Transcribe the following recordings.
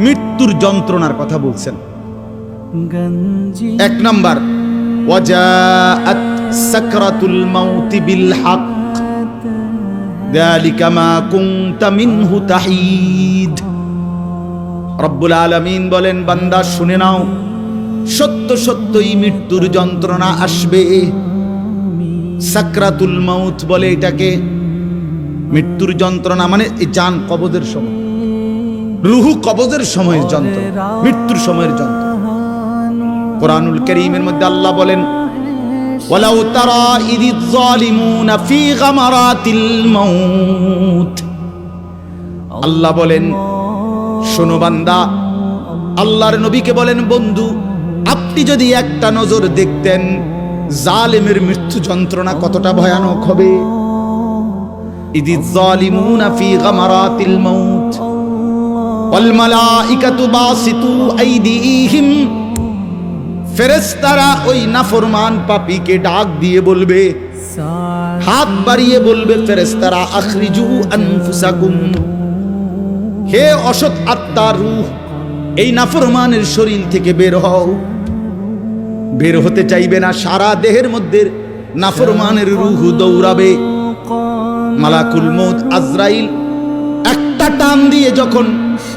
মৃত্যুর যন্ত্রণার কথা বলছেন। এক নম্বর সাকরাতুল মাউত বিল হক যালিকা মা কুনতা মিনহু তাহিদ। রব্বুল আলামিন বলেন বান্দা শুনে নাও সত্য সত্যই মৃত্যুর যন্ত্রণা আসবে। সাকরাতুল মাউত বলে এটাকে মৃত্যুর যন্ত্রণা মানে এই জান কবদের সময়। রুহু কবজের সময়ের যন্ত্র মৃত্যুর সময়ের যন্ত্র। কোরআনুল করিমের মধ্যে আল্লাহ বলেন ওয়ালাউ তারা ইদিজ জালিমুনা ফি গামারাতিল মাউত। আল্লাহ বলেন শোনো বান্দা আল্লাহর নবীকে বলেন বন্ধু আপনি যদি একটা নজর দেখতেন জালেমের মৃত্যু যন্ত্রণা কতটা ভয়ানক হবে। ইদিজ জালিমুনা ফি গামারাতিল মাউত। ফেরেস্তারা ওই নাফরমান পাপিকে ডাক দিয়ে বলবে, হাত বাড়িয়ে বলবে ফেরেস্তারা আখরিজু আনফুসাকুম। হে অসৎ আত্মার রুহ, এই নাফরমানের শরীর থেকে বের হও। বের হতে চাইবে না, সারা দেহের মধ্যে নাফরমানের রুহ দৌড়াবে। মালাকুল মত আজরাইল একটা টান দিয়ে যখন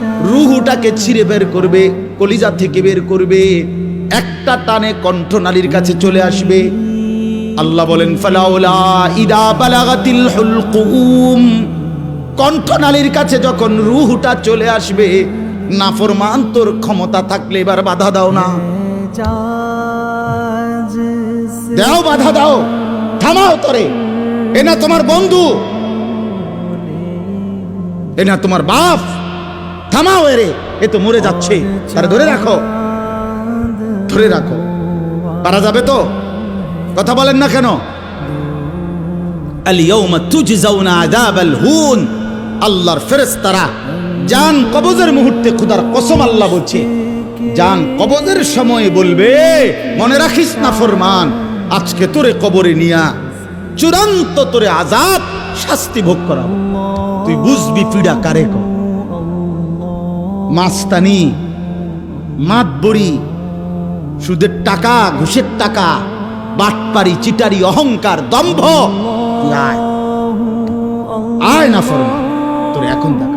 রুহুটাকে ছিঁড়ে বের করবে, কলিজা থেকে বের করবে, একটা টানে কণ্ঠনালীর কাছে চলে আসবে। আল্লাহ বলেন ইদা বালাগাতিল হুলকুম কণ্ঠনালীর কাছে যখন রুহুটা চলে আসবে, নাফরমান, তোর ক্ষমতা থাকলে এবার বাধা দাও না। দাও, বাধা দাও। থামাও তরে। এ না তোমার বন্ধু। এ না তোমার বাপ। থামাও এরে। এ তো মরে যাচ্ছে। তারা ধরে রাখো। ধরে রাখো। পারা যাবে তো? কথা বলেন না কেন? আল্লাহর ফেরেশতারা জান কবজের মুহূর্তে খোদার কসম আল্লাহ বলছে, জান কবজের সময় বলবে, মনে রাখিস না ফরমান, আজকে তোরে কবরে নিয়া চূড়ান্ত তোরে আজাব শাস্তি ভোগ করাবো। তুই বুঝবি পীড়া কারে কর মাস্তানি মাতবড়ি সুদের টাকা, ঘুষের টাকা, বাটপারি, চিটারি, অহংকার, দম্ভ। আয় না ফরমান তোর এখন দেখ।